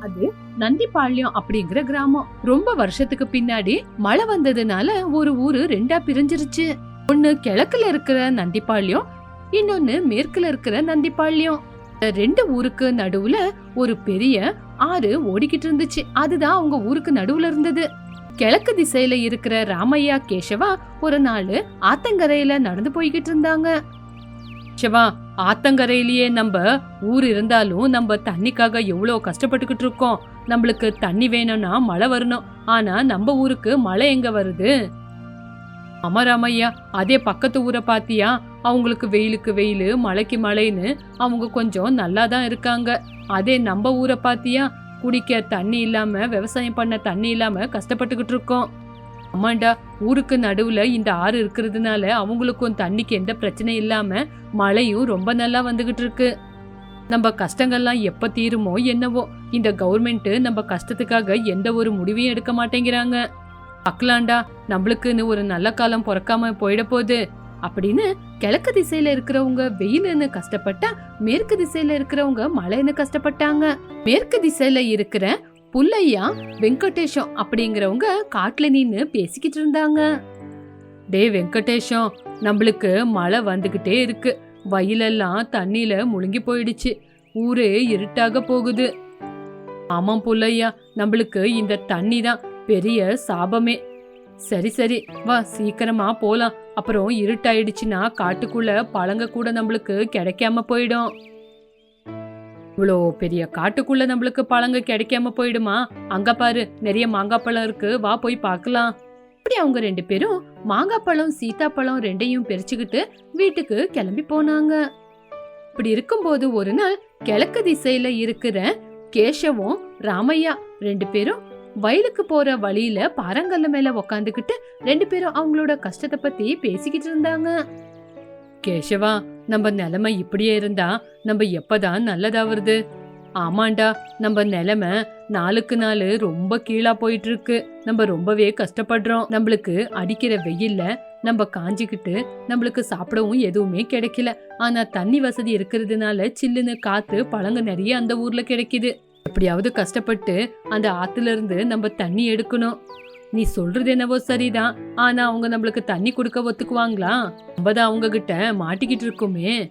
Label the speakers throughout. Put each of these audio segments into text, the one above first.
Speaker 1: அது நந்திப்பாளையம் அப்படிங்கிற கிராமம். ரொம்ப வருஷத்துக்கு பின்னாடி மழை வந்ததுனால ஒரு ஊரு ரெண்டா பிரிஞ்சிருச்சு. ஒன்னு கிழக்குல இருக்கிற நந்திப்பாளையம் இன்னொன்னு மேற்குல இருக்கிற நந்திப்பாளையம் ரெண்டு ஊருக்கு நடுவுல ஒரு பெரிய ஆறு ஓடிக்கிட்டு இருந்துச்சு. அதுதான் அவங்க ஊருக்கு நடுவுல இருந்தது. கிழக்கு திசையில இருக்கிற ராமையா கேசவா ஒரு நாள் ஆத்தங்கரையில நடந்து போய்கிட்டு இருந்தாங்க. கேசவா ஆத்தங்கரையிலேயே நம்ம ஊர் இருந்தாலும் நம்ம தண்ணிக்காக எவ்வளோ கஷ்டப்பட்டுக்கிட்டு இருக்கோம். நம்மளுக்கு தண்ணி வேணும்னா மழை வரணும். ஆனா நம்ம ஊருக்கு மழை எங்க வருது? அமராமையா அதே பக்கத்து ஊரை பாத்தியா? அவங்களுக்கு வெயிலுக்கு வெயில் மழைக்கு மழைன்னு அவங்க கொஞ்சம் நல்லா தான் இருக்காங்க. அதே நம்ம ஊரை பாத்தியா? குடிக்க தண்ணி இல்லாம விவசாயம் பண்ண தண்ணி இல்லாம கஷ்டப்பட்டுக்கிட்டு இருக்கோம். ஆமாண்டா ஊருக்கு நடுவுல இந்த ஆறு இருக்கிறதுனால அவங்களுக்கும் தண்ணிக்கு எந்த பிரச்சனையும் இல்லாம மழையும் ரொம்ப நல்லா வந்துகிட்டு இருக்கு. நம்ம கஷ்டங்கள்லாம் எப்ப தீருமோ என்னவோ இந்த கவர்மெண்ட் நம்ம கஷ்டத்துக்காக எந்த ஒரு முடிவையும் எடுக்க மாட்டேங்கிறாங்க. பார்க்கலாம்டா நம்மளுக்குன்னு ஒரு நல்ல காலம் பிறக்காம போயிட போகுது. அப்படின்னு கிழக்கு திசையில இருக்கிறவங்க வெயிலுன்னு கஷ்டப்பட்டா மேற்கு திசையில இருக்கிறவங்க மழைன்னு கஷ்டப்பட்டாங்க. மேற்கு திசையில இருக்கிற புல்லையா வெங்கடேஷம் அப்படிங்கிறவங்க காட்டுல நின்னு பேசிக்கிட்டு இருந்தாங்க. டே வெங்கடேஷம் நம்மளுக்கு மழை வந்துகிட்டே இருக்கு. வயலெல்லாம் தண்ணியில முழுங்கி போயிடுச்சு. ஊரே இருட்டாக போகுது. ஆமாம் புல்லையா நம்மளுக்கு இந்த தண்ணி தான் பெரிய சாபமே. சரி சரி வா சீக்கிரமா போலாம். அப்புறம் இருட்டாயிடுச்சுன்னா காட்டுக்குள்ள பழங்க கூட நம்மளுக்கு கிடைக்காம போயிடும். இவ்வளோ பெரிய காட்டுக்குள்ள நம்மளுக்கு பழங்க கிடைக்காம போயிடுமா? அங்க பாரு நிறைய மாங்காய் பழம் இருக்கு. வா போய் பார்க்கலாம். அப்படி அவங்க ரெண்டு பேரும் மாங்காய் பழம் சீத்தாப்பழம் ரெண்டையும் பிரிச்சுக்கிட்டு வீட்டுக்கு கிளம்பி போனாங்க. இப்படி இருக்கும்போது ஒரு நாள் கிழக்கு திசையில இருக்கிற கேசவும் ராமையா ரெண்டு பேரும் வயலுக்கு போற வழியில பாறங்கல்ல மேல உக்காந்துக்கிட்டு ரெண்டு பேரும் அவங்களோட கஷ்டத்தை பத்தி பேசிக்கிட்டு இருந்தாங்க. கேசவா நம்ம நிலைமை இப்படியே இருந்தா நம்ம எப்பதான் நல்லதாவறது ஆமாண்டா நம்ம நிலைமை நாளுக்கு நாள் ரொம்ப கீழா போயிட்டு இருக்கு நம்ம ரொம்பவே கஷ்டப்படுறோம். நம்மளுக்கு அடிக்கிற வெயில்ல நம்ம காஞ்சிக்கிட்டு நம்மளுக்கு சாப்பிடவும் எதுவுமே கிடைக்கல. ஆனா தண்ணி வசதி இருக்கிறதுனால சில்லுன்னு காத்து பழங்க நிறைய அந்த ஊர்ல கிடைக்குது. எப்படியாவது கஷ்டப்பட்டு அந்த ஆத்துல இருந்து நம்ம தண்ணி எடுக்கணும். நீ சொல்றது என்னவோ சரிதான். ஆனா அவங்க நம்மளுக்கு தண்ணி கொடுக்க ஒத்துக்குவாங்களா? நம்ம தான் அவங்க கிட்ட மாட்டிக்கிட்டு இருக்கோமே.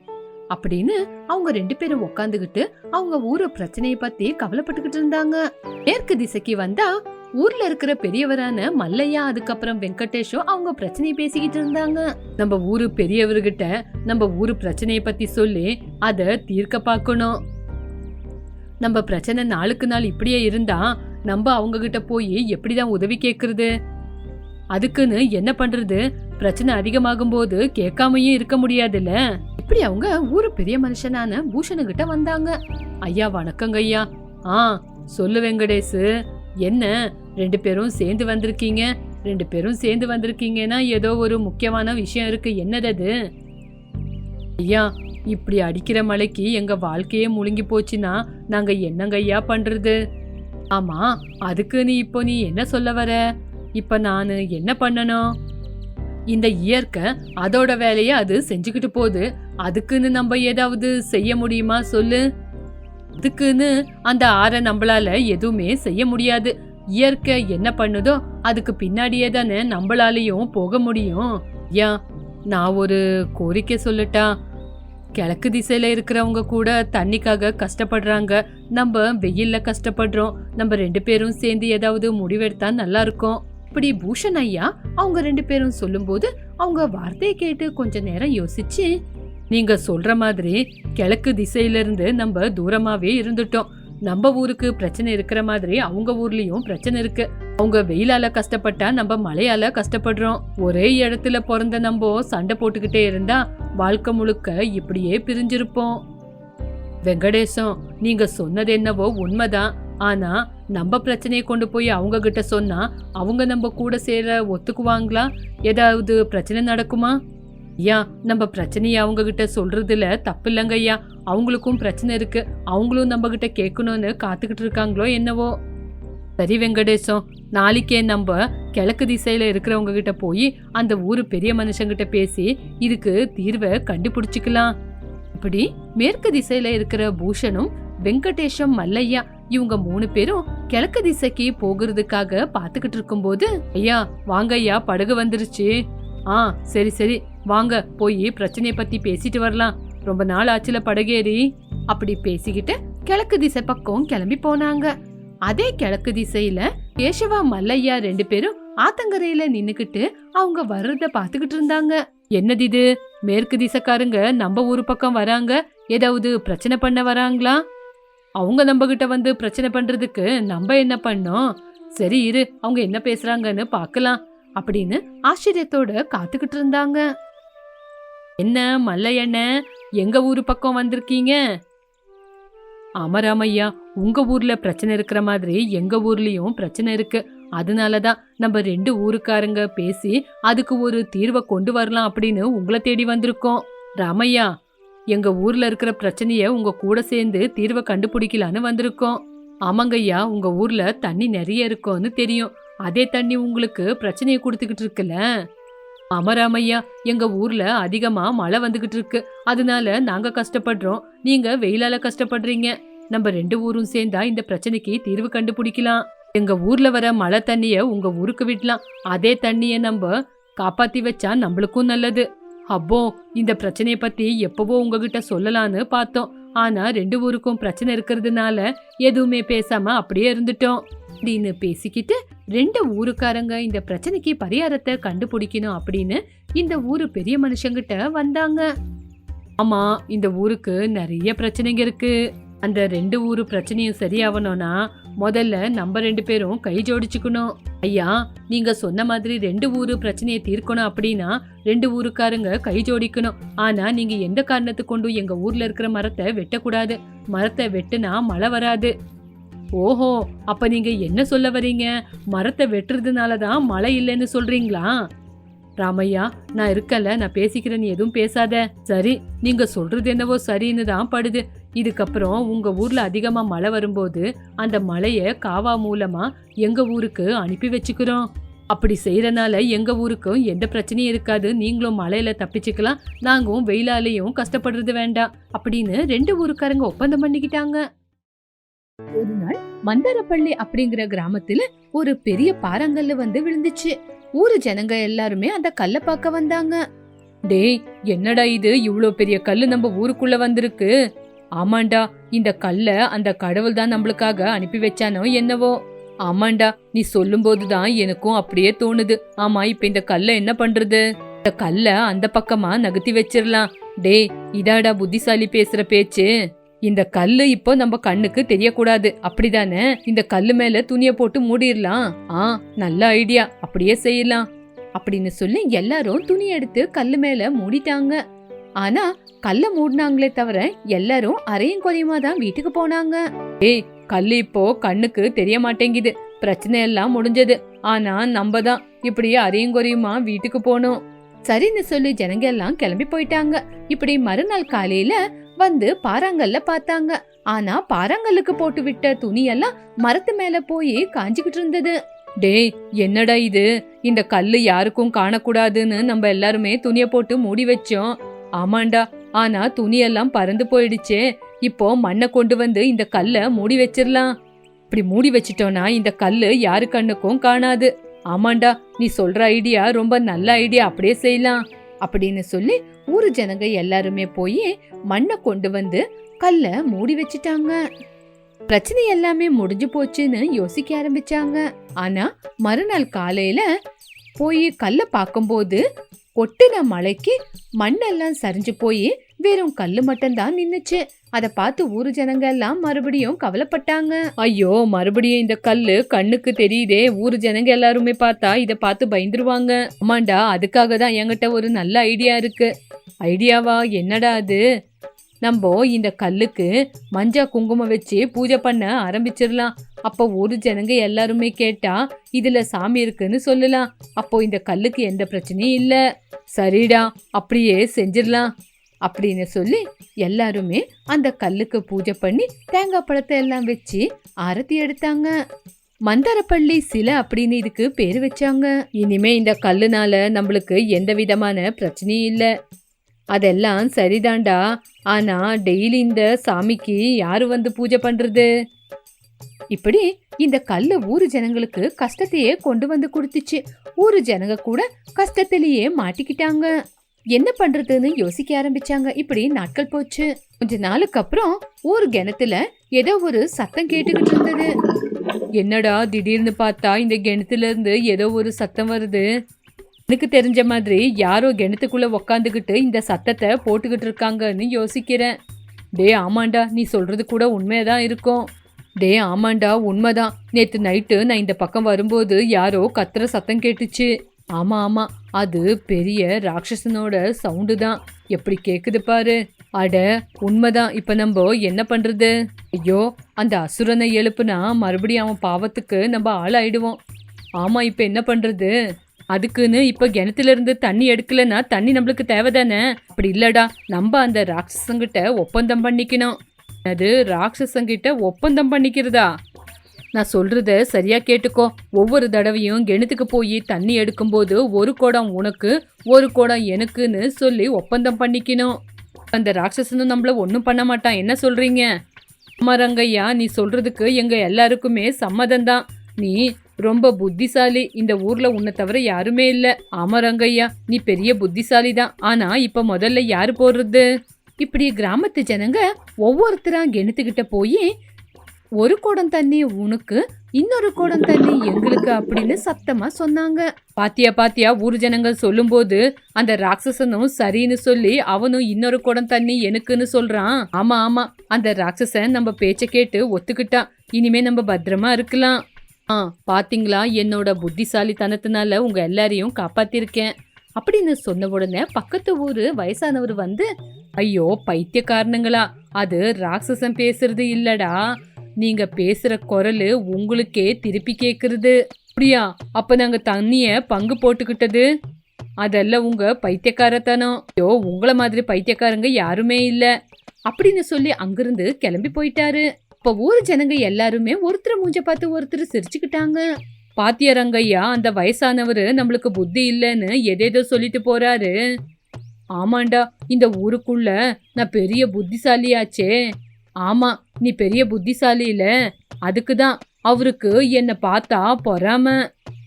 Speaker 1: அப்படின்னு அவங்க ரெண்டு பேரும் உக்காந்துகிட்டு அவங்க ஊரு பிரச்சனையை பத்தி கவலைப்பட்டுக்கிட்டு இருந்தாங்க. மேற்கு திசைக்கு வந்தா ஊர்ல இருக்கிற பெரியவரான மல்லையா அதுக்கப்புறம் வெங்கடேஷோ அவங்க பிரச்சனையை பேசிக்கிட்டு இருந்தாங்க. நம்ம ஊரு பெரியவர்கிட்ட நம்ம ஊரு பிரச்சனைய பத்தி சொல்லி அத தீர்க்க பார்க்கணும். நம்ம பிரச்சனை நாளுக்கு நாள் இப்படியே இருந்தா நம்ம அவங்க கிட்ட போய் எப்படிதான் உதவி கேட்குறது அதுக்குன்னு என்ன பண்றது? பிரச்சனை அதிகமாகும் போது கேட்காமயே இருக்க முடியாதுல்ல? இப்படி அவங்க ஊரு பெரிய மனுஷனான பூஷணுகிட்ட வந்தாங்க. ஐயா வணக்கங்க ஐயா. ஆ சொல்லு வெங்கடேஷ் என்ன ரெண்டு பேரும் சேர்ந்து வந்திருக்கீங்க? ரெண்டு பேரும் சேர்ந்து வந்திருக்கீங்கன்னா ஏதோ ஒரு முக்கியமான விஷயம் இருக்கு. என்னது அது? ஐயா இப்படி அடிக்கிற மழைக்கு எங்க வாழ்க்கையே முழுங்கி போச்சுன்னா நாங்க என்னங்க ஐயா பண்றது? ஆமா அதுக்கு நீ இப்போ நீ என்ன சொல்ல வர? இப்ப நான் என்ன பண்ணணும்? இந்த இயற்கை அதோட வேலையை அது செஞ்சுக்கிட்டு போகுது. அதுக்குன்னு நம்ம ஏதாவது செய்ய முடியுமா சொல்லு? அதுக்குன்னு அந்த ஆறை நம்மளால எதுவுமே செய்ய முடியாது. இயற்கை என்ன பண்ணுதோ அதுக்கு பின்னாடியே தானே நம்மளாலையும் போக முடியும். ஐயா நான் ஒரு கோரிக்கை சொல்லட்டா. கிழக்கு திசையில இருக்கிறவங்க கூட தண்ணிக்காக கஷ்டப்படுறாங்க. நம்ம வெயில்ல கஷ்டப்படுறோம். நம்ம ரெண்டு பேரும் சேர்ந்து ஏதாவது முடிவெடுத்தா நல்லா இருக்கும். இப்படி பூஷன் ஐயா அவங்க ரெண்டு பேரும் சொல்லும்போது அவங்க வார்த்தையை கேட்டு கொஞ்ச நேரம் யோசிச்சு நீங்க சொல்ற மாதிரி கிழக்கு திசையில இருந்து நம்ம தூரமாவே இருந்துட்டோம். நம்ம ஊருக்கு பிரச்சனை இருக்கிற மாதிரி அவங்க ஊர்லயும் பிரச்சனை இருக்கு. அவங்க வெயிலால கஷ்டப்பட்டா நம்ம மழையால கஷ்டப்படுறோம். ஒரே இடத்துல பிறந்த நம்ம சண்டை போட்டுக்கிட்டே இருந்தா வாழ்க்கை முழுக்க இப்படியே பிரிஞ்சிருப்போம். வெங்கடேசம் நீங்க சொன்னது என்னவோ உண்மைதான். ஆனா நம்ம பிரச்சனையை கொண்டு போய் அவங்க கிட்ட சொன்னா அவங்க நம்ம கூட சேர ஒத்துக்குவாங்களா? ஏதாவது பிரச்சனை நடக்குமா? ஐயா நம்ம பிரச்சனையை அவங்க கிட்ட சொல்றதுல தப்பு இல்லைங்க ஐயா. அவங்களுக்கும் பிரச்சனை இருக்கு. அவங்களும் நம்ம கிட்ட கேட்கணும்னு காத்துக்கிட்டு இருக்காங்களோ என்னவோ. சரி வெங்கடேசம். நாளைக்கே நம்ம கிழக்கு திசையில இருக்கிறவங்க கிட்ட போய் அந்த ஊரு பெரிய மனுஷங்கிட்ட பேசி இதுக்கு தீர்வை கண்டுபிடிச்சிக்கலாம். இப்படி மேற்கு திசையில இருக்கிற பூஷணும் வெங்கடேஷம் மல்லையா இவங்க மூணு பேரும் கிழக்கு திசைக்கு போகிறதுக்காக பாத்துக்கிட்டு இருக்கும்போது ஐயா வாங்க ஐயா படகு வந்துருச்சு. ஆ சரி சரி. வாங்க போய் பிரச்சனையை பத்தி பேசிட்டு வரலாம். ரொம்ப நாள் ஆச்சுல படகேறி அப்படி பேசிக்கிட்டு கிழக்கு திசை பக்கம் கிளம்பி போனாங்க. அதே கிழக்கு திசையில கேசவா மல்லையா ரெண்டு பேரும் ஆத்தங்கரையில நின்னுக்கிட்டு அவங்க வர்றத பாத்துக்கிட்டு இருந்தாங்க. என்னது இது? மேற்கு திசைக்காரங்க நம்ம ஊரு பக்கம் வராங்க. ஏதாவது பிரச்சனை பண்ண வராங்களா? அவங்க நம்ம கிட்ட வந்து பிரச்சனை பண்றதுக்கு நம்ம என்ன பண்ணோம்? சரி இரு அவங்க என்ன பேசுறாங்கன்னு பார்க்கலாம். அப்படின்னு ஆச்சரியத்தோட காத்துக்கிட்டு இருந்தாங்க. என்ன மல்லையண்ண எங்க ஊரு பக்கம் வந்திருக்கீங்க? ஆமாராமையா உங்க ஊர்ல பிரச்சனை இருக்கிற மாதிரி எங்க ஊர்லயும் பிரச்சனை இருக்கு. அதனாலதான் நம்ம ரெண்டு ஊருக்காரங்க பேசி அதுக்கு ஒரு தீர்வை கொண்டு வரலாம் அப்படின்னு உங்களை தேடி வந்திருக்கோம். ராமையா எங்க ஊர்ல இருக்கிற பிரச்சனைய உங்க கூட சேர்ந்து தீர்வை கண்டுபிடிக்கலான்னு வந்திருக்கோம். ஆமாங்கய்யா உங்க ஊர்ல தண்ணி நிறைய இருக்கும்னு தெரியும். அதே தண்ணி உங்களுக்கு பிரச்சனையை கொடுத்துக்கிட்டு இருக்குல்ல? அமராமையா எங்க ஊர்ல அதிகமா மழை வந்துகிட்டு இருக்கு. அதனால நாங்க கஷ்டப்படுறோம். நீங்க வெயிலால கஷ்டப்படுறீங்க. நம்ம ரெண்டு ஊரும் சேர்ந்தா இந்த பிரச்சனைக்கு தீர்வு கண்டுபிடிக்கலாம். எங்க ஊர்ல வர மழை தண்ணிய உங்க ஊருக்கு விடலாம். அதே தண்ணிய நம்ம காப்பாத்தி வச்சா நம்மளுக்கும் நல்லது. அப்போ இந்த பிரச்சனையை பத்தி எப்பவோ உங்ககிட்ட சொல்லலான்னு பார்த்தோம். ஆனா ரெண்டு ஊருக்கும் பிரச்சனை இருக்கிறதுனால எதுவுமே பேசாம அப்படியே இருந்துட்டோம். அப்படின்னு பேசிக்கிட்டு ரெண்டு ஊருக்காரங்க இந்த பிரச்சனைக்கு பரிகாரத்தை கண்டுபிடிக்கணும் அப்படின்னு இந்த ஊரு பெரிய மனுஷங்கிட்ட வந்தாங்க. ஆமா இந்த ஊருக்கு நிறைய பிரச்சனைங்க இருக்கு. அந்த ரெண்டு ஊரு பிரச்சனையும் சரியாகணும்னா முதல்ல நம்ம ரெண்டு பேரும் கை ஜோடிச்சுக்கணும். ஐயா நீங்க சொன்ன மாதிரி ரெண்டு ஊரு பிரச்சனையை தீர்க்கணும் அப்படின்னா ரெண்டு ஊருக்காரங்க கை ஜோடிக்கணும். ஆனா நீங்க எந்த காரணத்தை கொண்டும் எங்க ஊர்ல இருக்கிற மரத்தை வெட்டக்கூடாது. மரத்தை வெட்டுனா மழை வராது. ஓஹோ அப்ப நீங்க என்ன சொல்ல வரீங்க? மரத்தை வெட்டுறதுனால தான் மழை இல்லைன்னு சொல்றீங்களா? ராமையா நான் இருக்கல நான் பேசிக்கிறேன் நீ எதுவும் பேசாத. சரி நீங்க சொல்றது என்னவோ சரின்னு தான் படுது. இதுக்கப்புறம் உங்க ஊர்ல அதிகமா மழை வரும்போது அந்த மழைய காவா மூலமா எங்க ஊருக்கு அனுப்பி வச்சுக்கிறோம். அப்படி செய்யறனால எங்க ஊருக்கும் எந்த பிரச்சனையும் இருக்காது. நீங்களும் மழையில தப்பிச்சுக்கலாம். நாங்களும் வெயிலாலையும் கஷ்டப்படுறது வேண்டாம். அப்படின்னு ரெண்டு ஊருக்காரங்க ஒப்பந்தம் பண்ணிக்கிட்டாங்க. ஒரு நாள் மந்தாரப்பள்ளி அப்படிங்கிற கிராமத்துல ஒரு பெரிய பாறாங்கல்லு வந்து விழுந்துச்சு. ஊரு ஜனங்க எல்லாருமே அந்த கல்ல பார்க்க வந்தாங்க. டேய் என்னடா இது? இவ்ளோ பெரிய கல்லு நம்ம ஊருக்குள்ள வந்திருக்கு. ஆமாண்டா இந்த கல்ல அந்த கடவுள் தான் நம்மளுக்காக அனுப்பி வச்சானோ என்னவோ. ஆமாண்டா நீ சொல்லும் தான் எனக்கும் அப்படியே தோணுது. ஆமா இப்ப இந்த கல்ல என்ன பண்றது? இந்த கல்ல அந்த பக்கமா நகர்த்தி வச்சிரலாம். டேய் இதாடா புத்திசாலி பேசுற பேச்சு. இந்த கல்லு இப்போ நம்ம கண்ணுக்கு தெரியக்கூடாது. அப்படிதானே? இந்த கல்லு மேல துணிய போட்டு மூடிடலாம். ஆ நல்ல ஐடியா. அப்படியே செய்யலாம். அப்படின்னு சொல்லி எல்லாரும் துணி எடுத்து கல்லு மேல மூடிட்டாங்க. ஆனா கல்ல மூடினாங்களே தவிர எல்லாரும் அரையும் குறையுமா தான் வீட்டுக்கு போனாங்க. ஏய் கல்லு இப்போ கண்ணுக்கு தெரிய மாட்டேங்குது பிரச்சனை எல்லாம் முடிஞ்சது. ஆனா நம்ம தான் இப்படி அரையும் குறையுமா வீட்டுக்கு போனோம். சரின்னு சொல்லி ஜனங்க எல்லாம் கிளம்பி போயிட்டாங்க. இப்படி மறுநாள் காலையில வந்து பாறாங்கல்ல பார்த்தாங்க. ஆனா பாறாங்கல்லுக்கு போட்டு விட்ட துணியெல்லாம் மரத்து மேல போய் காஞ்சிக்கிட்டு இருந்தது. டேய் என்னடா இது? இந்த கல்லு யாருக்கும் காணக்கூடாதுன்னு நம்ம எல்லாருமே துணிய போட்டு மூடி வச்சோம். ஆமாண்டா ஆனா துணியெல்லாம் பறந்து போயிடுச்சே. இப்போ மண்ணை கொண்டு வந்து இந்த கல்லை மூடி வச்சிடலாம். இப்படி மூடி வச்சிட்டோம்னா இந்த கல்லு யாரு கண்ணுக்கும் காணாது. ஆமாண்டா நீ சொல்ற ஐடியா ரொம்ப நல்ல ஐடியா. அப்படியே செய்யலாம். அப்படின்னு சொல்லி ஊரு ஜனங்க எல்லாருமே போய் மண்ணை கொண்டு வந்து கல்ல மூடி வச்சிட்டாங்க. பிரச்சனை எல்லாமே முடிஞ்சு போச்சுன்னு யோசிக்க ஆரம்பிச்சாங்க. ஆனா மறுநாள் காலையில போய் கல்ல பார்க்கும்போது கொட்டின மழைக்கு மண்ணெல்லாம் சரிஞ்சு போய் வெறும் கல்லு மட்டும்தான் நின்னுச்சு. அதை பார்த்து ஊரு ஜனங்க எல்லாம் மறுபடியும் கவலைப்பட்டாங்க. ஐயோ மறுபடியும் இந்த கல்லு கண்ணுக்கு தெரியுதே. ஊரு ஜனங்க எல்லாருமே பார்த்தா இதை பார்த்து பயந்துருவாங்க. ஆமாண்டா அதுக்காக தான் என்கிட்ட ஒரு நல்ல ஐடியா இருக்கு. ஐடியாவா? என்னடா அது? நம்ம இந்த கல்லுக்கு மஞ்சா குங்குமம் வச்சு பூஜை பண்ண ஆரம்பிச்சிடலாம். அப்போ ஒரு ஜனங்க எல்லாருமே கேட்டா இதுல சாமி இருக்குன்னு சொல்லலாம். அப்போ இந்த கல்லுக்கு எந்த பிரச்சனையும் இல்லை. சரிடா அப்படியே செஞ்சிடலாம். அப்படின்னு சொல்லி எல்லாருமே அந்த கல்லுக்கு பூஜை பண்ணி தேங்காய் பழத்தை எல்லாம் வச்சு ஆரத்தி எடுத்தாங்க. மந்தாரப்பள்ளி சிலை அப்படின்னு இதுக்கு பேர் வச்சாங்க. இனிமே இந்த கல்லுனால நம்மளுக்கு எந்த விதமான பிரச்சனையும் இல்லை. அதெல்லாம் சரிதாண்டா. ஆனா டெய்லி இந்த சாமிக்கு யாரு வந்து பூஜை பண்றது? இப்படி இந்த கல் ஊர் ஜனங்களுக்கு கஷ்டத்தையே கொண்டு வந்து கொடுத்துச்சு. ஊர் ஜனங்க கூட கஷ்டத்திலேயே மாட்டிக்கிட்டாங்க. என்ன பண்றதுன்னு யோசிக்க ஆரம்பிச்சாங்க. இப்படி நாட்கள் போச்சு. கொஞ்ச நாளுக்கு அப்புறம் ஒரு கிணத்துல ஏதோ ஒரு சத்தம் கேட்டுக்கிட்டு இருந்தது. என்னடா திடீர்னு பார்த்தா இந்த கிணத்துல இருந்து ஏதோ ஒரு சத்தம் வருது. எனக்கு தெரிஞ்ச மாதிரி யாரோ கிணத்துக்குள்ள உக்காந்துக்கிட்டு இந்த சத்தத்தை போட்டுக்கிட்டு இருக்காங்கன்னு யோசிக்கிறேன். டே ஆமாண்டா நீ சொல்றது கூட உண்மையதான் இருக்கும். டே ஆமாண்டா உண்மைதான். நேற்று நைட்டு நான் இந்த பக்கம் வரும்போது யாரோ கத்துற சத்தம் கேட்டுச்சு. ஆமா ஆமா அது பெரிய ராட்சசனோட சவுண்டு தான். எப்படி கேக்குது பாரு. அட உண்மைதான். இப்ப நம்ம என்ன பண்றது? ஐயோ அந்த அசுரனை எழுப்புனா மறுபடியும் அவன் பாவத்துக்கு நம்ம ஆளாயிடுவோம். ஆமா இப்ப என்ன பண்றது? அதுக்குன்னு இப்ப கிணத்துல இருந்து தண்ணி எடுக்கலன்னா தண்ணி நம்மளுக்கு தேவைதானே? அப்படி இல்லடா. நம்ம அந்த ராட்சசங்கிட்ட ஒப்பந்தம் பண்ணிக்கணும். அது ராட்சசங்கிட்ட ஒப்பந்தம் பண்ணிக்கிறதா? நான் சொல்றத சரியா கேட்டுக்கோ. ஒவ்வொரு தடவையும் கிணத்துக்கு போய் தண்ணி எடுக்கும்போது ஒரு குடம் உனக்கு ஒரு குடம் எனக்குன்னு சொல்லி ஒப்பந்தம் பண்ணிக்கணும். அந்த ராட்சசனும் நம்மள ஒன்றும் பண்ண மாட்டான். என்ன சொல்றீங்க? அமரங்கையா நீ சொல்றதுக்கு எங்க எல்லாருக்குமே சம்மதம்தான். நீ ரொம்ப புத்திசாலி. இந்த ஊர்ல உன்னை தவிர யாருமே இல்லை. ஆமரங்கையா நீ பெரிய புத்திசாலி தான் ஆனா இப்ப முதல்ல யாரு போடுறது? இப்படி கிராமத்து ஜனங்க ஒவ்வொருத்தரா கிணத்துக்கிட்ட போய் ஒரு குடம் தண்ணி உனக்கு இன்னொரு குடம் தண்ணி எங்களுக்கு அப்படின்னு சத்தமா சொன்னாங்க. பாத்தியா பாத்தியா ஊர் ஜனங்கள் சொல்லும்போது அந்த ராட்சசனும் சரின்னு சொல்லி அவனும் இன்னொரு குடம் தண்ணி எனக்குன்னு சொல்றான். ஆமா ஆமா அந்த ராட்சசன் நம்ம பேச்ச கேட்டு ஒத்துக்கிட்டான் இனிமே நம்ம பத்திரமா இருக்கலாம். ஆ பாத்தீங்களா? என்னோட புத்திசாலித்தனத்தினால உங்க எல்லாரையும் காப்பாத்திருக்கேன். அப்படின்னு சொன்ன உடனே பக்கத்து ஊரு வயசானவர் வந்து ஐயோ பைத்தியக்காரனுங்களா அது ராட்சசன் பேசுறது இல்லடா. நீங்க பேசுற குரல் உங்களுக்கே திருப்பி கேக்குறது. அப்படியா அப்ப நாங்க தண்ணிய பங்கு போட்டுக்கிட்டது? அதெல்லாம் உங்க பைத்தியக்காரத்தனம். ஐயோ உங்கள மாதிரி பைத்தியக்காரங்க யாருமே இல்ல. அப்படின்னு சொல்லி அங்கிருந்து கிளம்பி போயிட்டாரு. இப்ப ஊர் ஜனங்க எல்லாருமே ஒருத்தர் மூஞ்ச பார்த்து ஒருத்தர் சிரிச்சுக்கிட்டாங்க. பாத்திய ரங்கையா அந்த வயசானவர் நம்மளுக்கு புத்தி இல்லைன்னு எதேதோ சொல்லிட்டு போறாரு. ஆமாண்டா இந்த ஊருக்குள்ள நான் பெரிய புத்திசாலியாச்சே. ஆமா நீ பெரிய புத்திசாலி இல்ல அதுக்கு தான் அவருக்கு என்னை பார்த்தா பொறாம.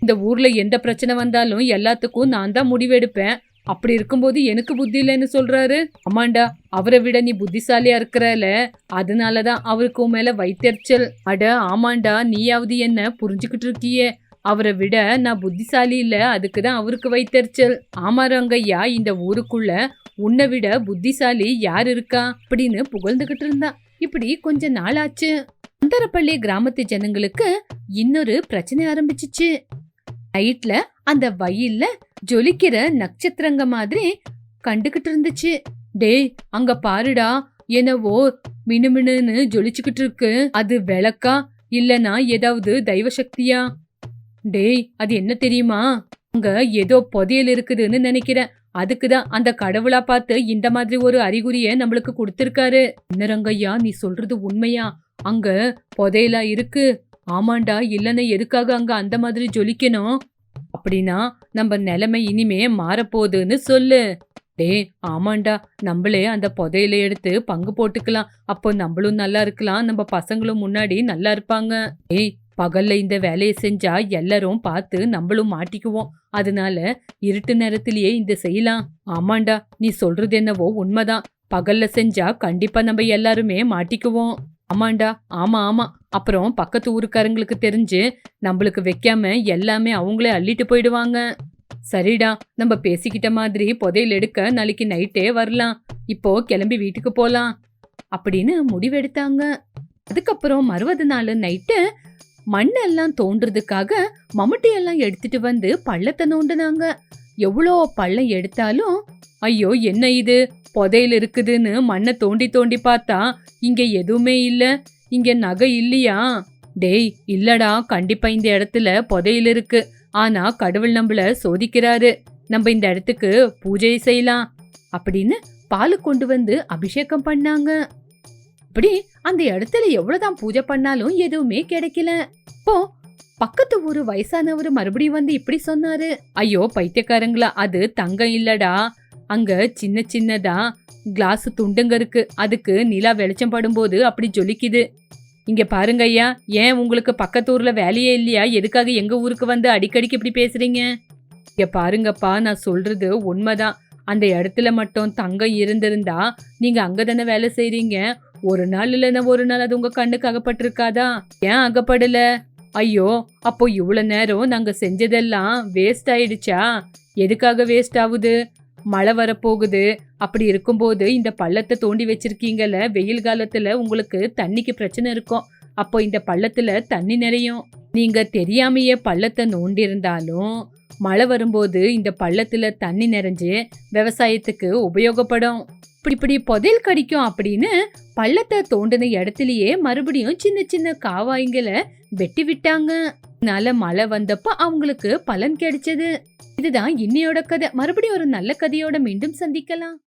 Speaker 1: இந்த ஊர்ல எந்த பிரச்சனை வந்தாலும் எல்லாத்துக்கும் நான் தான் முடிவெடுப்பேன். அப்படி இருக்கும்போது எனக்கு புத்தி இல்லைன்னு சொல்றாரு. அம்மாண்டா அவரை விட நீ புத்திசாலியா இருக்கிறல. அதனாலதான் அவருக்கு மேல வைத்தறிச்சல் அட ஆமாண்டா நீயாவது என்ன புரிஞ்சுக்கிட்டு இருக்கியே. அவரை விட நான் புத்திசாலி இல்ல அதுக்கு தான் அவருக்கு வைத்தறிச்சல் ஆமா ரங்கையா இந்த ஊருக்குள்ள உன்னை விட புத்திசாலி யார் இருக்கா? அப்படின்னு புகழ்ந்துகிட்டு இருந்தா இப்படி கொஞ்ச நாள் ஆச்சு அந்தரப்பள்ளி கிராமத்து ஜனங்களுக்கு இன்னொரு பிரச்சனை ஆரம்பிச்சிச்சு. நைட்ல அந்த வயல்ல ஜொலிக்கிற நட்சத்திரங்க மாதிரி கண்டுகிட்டு இருந்துச்சு. டேய் அங்க பாருடா என்னவோ மினுமினுன்னு ஜொலிச்சுக்கிட்டு இருக்கு. அது விளக்கா இல்லனா ஏதாவது தெய்வ சக்தியா டேய் அது என்ன தெரியுமா? அங்க ஏதோ புதையல் இருக்குதுன்னு நினைக்கிறேன். அதுக்கு தான் அந்த கடவுளா பார்த்து இந்த மாதிரி ஒரு அறிகுறிய நம்மளுக்கு கொடுத்திருக்காரு. இன்னரங்கய்யா நீ சொல்றது உண்மையா? அங்க புதையலா இருக்கு. ஆமாண்டா இல்லைன்னு எதுக்காக அங்க அந்த மாதிரி ஜொலிக்கணும்? அப்படின்னா நம்ம நிலைமை இனிமே மாறப்போகுதுன்னு சொல்லு. டே ஆமாண்டா நம்மளே அந்த புதையில எடுத்து பங்கு போட்டுக்கலாம். அப்போ நம்மளும் நல்லா இருக்கலாம். நம்ம பசங்களும் முன்னாடி நல்லா இருப்பாங்க. ஏய் பகல்ல இந்த வேலையை செஞ்சா எல்லாரும் பார்த்து நம்மளும் மாட்டிக்குவோம். அதனால இருட்டு நேரத்திலேயே இந்த செய்யலாம். ஆமாண்டா நீ சொல்றது என்னவோ உண்மைதான். பகல்ல செஞ்சா கண்டிப்பா நம்ம எல்லாருமே மாட்டிக்குவோம். ஆமாண்டா ஆமா ஆமா. அப்புறம் பக்கத்து ஊருக்காரங்களுக்கு தெரிஞ்சு நம்மளுக்கு வைக்காம எல்லாமே அவங்களே அள்ளிட்டு போயிடுவாங்க. சரிடா நம்ம பேசிக்கிட்ட மாதிரி புதையல் எடுக்க நாளைக்கு நைட்டே வரலாம். இப்போ கிளம்பி வீட்டுக்கு போலாம். அப்படின்னு முடிவெடுத்தாங்க. அதுக்கப்புறம் மறுபது நாள் நைட்டு மண்ணெல்லாம் தோண்டுறதுக்காக மம்முட்டி எல்லாம் எடுத்துட்டு வந்து பள்ளத்தை நோண்டினாங்க. எவ்வளோ பள்ளம் எடுத்தாலும் ஐயோ என்ன இது? புதையில் இருக்குதுன்னு மண்ணை தோண்டி தோண்டி பார்த்தா இங்க எதுவுமே இல்ல. இங்க நகை இல்லையா? டேய் இல்லடா கண்டிப்பா இந்த இடத்துல புதையில் இருக்கு. ஆனா கடவுள் நம்மள சோதிக்கிறாரு. நம்ம இந்த இடத்துக்கு பூஜை செய்யலாம். அப்படின்னு பால் கொண்டு வந்து அபிஷேகம் பண்ணாங்க. இப்படி அந்த இடத்துல எவ்வளவுதான் பூஜை பண்ணாலும் எதுவுமே கிடைக்கல. போ பக்கத்து ஊரு வயசானவர் மறுபடியும் வந்து இப்படி சொன்னாரு. ஐயோ பைத்தியக்காரங்களா அது தங்கம் இல்லடா. அங்க சின்ன சின்னதா கிளாஸ் துண்டுங்க இருக்கு. அதுக்கு நிலா வெளிச்சம் படும்போது அப்படி ஜொலிக்குது. இங்க பாருங்க ஐயா ஏன் உங்களுக்கு பக்கத்தூர்ல வேலையே இல்லையா? எதுக்காக எங்க ஊருக்கு வந்து அடிக்கடிக்கு இப்படி பேசுறீங்க? இங்க பாருங்கப்பா நான் சொல்றது உண்மைதான். அந்த இடத்துல மட்டும் தங்கம் இருந்திருந்தா நீங்க அங்கதானே வேலை செய்றீங்க? ஒரு நாள் இல்லைன்னா ஒரு நாள் அது உங்க கண்ணுக்கு அகப்பட்டிருக்காதா? ஏன் அகப்படல? ஐயோ அப்போ இவ்வளவு நேரம் நாங்க செஞ்சதெல்லாம் வேஸ்ட் ஆயிடுச்சா? எதுக்காக வேஸ்ட் ஆகுது? மழை வரப்போகுது. அப்படி இருக்கும்போது இந்த பள்ளத்தை தோண்டி வச்சிருக்கீங்கல்ல வெயில் காலத்துல உங்களுக்கு தண்ணிக்கு பிரச்சனை இருக்கும். அப்போ இந்த பள்ளத்துல தண்ணி நிறையும். நீங்க தெரியாமையே பள்ளத்தை நோண்டி இருந்தாலும் மழை வரும்போது இந்த பள்ளத்துல தண்ணி நிறைஞ்சு விவசாயத்துக்கு உபயோகப்படும். இப்படி இப்படி புதையல் கடிக்கும் அப்படின்னு பள்ளத்தை தோண்டின இடத்துலயே மறுபடியும் சின்ன சின்ன காவாய்களை வெட்டி விட்டாங்க. அதனால மழை வந்தப்ப அவங்களுக்கு பலன் கிடைச்சது. இதுதான் இன்னையோட கதை. மறுபடியும் ஒரு நல்ல கதையோட மீண்டும் சந்திக்கலாம்.